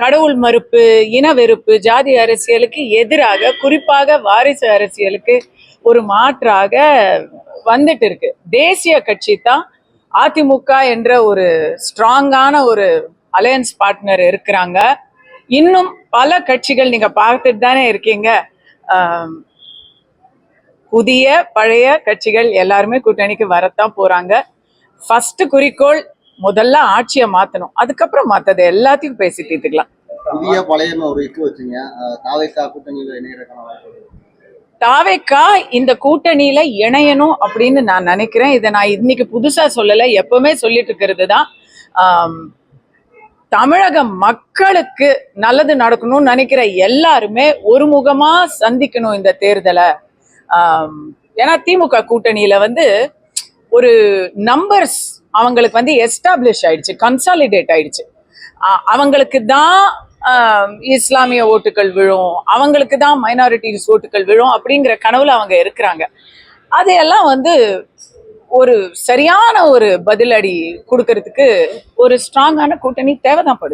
கடவுள் மறுப்பு இன வெறுப்பு ஜாதி அரசியலுக்கு எதிராக குறிப்பாக வாரிசு அரசியலுக்கு ஒரு மாற்றாக வந்துட்டு இருக்கு. தேசிய கட்சி தான் அதிமுக என்ற ஒரு ஸ்ட்ராங்கான ஒரு அலையன்ஸ் பார்ட்னர் இருக்கிறாங்க. இன்னும் பல கட்சிகள் நீங்க பார்த்துட்டு தானே இருக்கீங்க. புதிய பழைய கட்சிகள் எல்லாருமே கூட்டணிக்கு வரத்தான் போறாங்க. ஃபர்ஸ்ட் குறிக்கோள் முதல்ல ஆட்சியை மாத்தணும். அதுக்கப்புறம் மத்தது எல்லாத்தையும் பேசி தீர்த்துக்கலாம் புதிய பழையன்னு ஒரு இக்கு வச்சுங்க. தாவைக்கா கூட்டணியில் இந்த கூட்டணியில இணையணும் அப்படின்னு நான் நினைக்கிறேன். இதை நான் இன்னைக்கு புதுசா சொல்லல எப்பவுமே சொல்லிட்டு இருக்கிறது தான். தமிழக மக்களுக்கு நல்லது நடக்கணும்னு நினைக்கிற எல்லாருமே ஒருமுகமா சந்திக்கணும் இந்த தேர்தலை. ஏன்னா திமுக கூட்டணியில வந்து ஒரு நம்பர்ஸ் அவங்களுக்கு வந்து எஸ்டாப்ளிஷ் ஆயிடுச்சு கன்சாலிடேட் ஆயிடுச்சு. அவங்களுக்கு தான் இஸ்லாமிய ஓட்டுகள் விழும் அவங்களுக்கு தான் மைனாரிட்டிஸ் ஓட்டுகள் விழும் அப்படிங்கிற கனவுல அவங்க இருக்கிறாங்க. அதையெல்லாம் வந்து ஒரு சரியான ஒரு பதிலடி கொடுக்கறதுக்கு ஒரு ஸ்ட்ராங்கான கூட்டணி தேவைதான் படுது.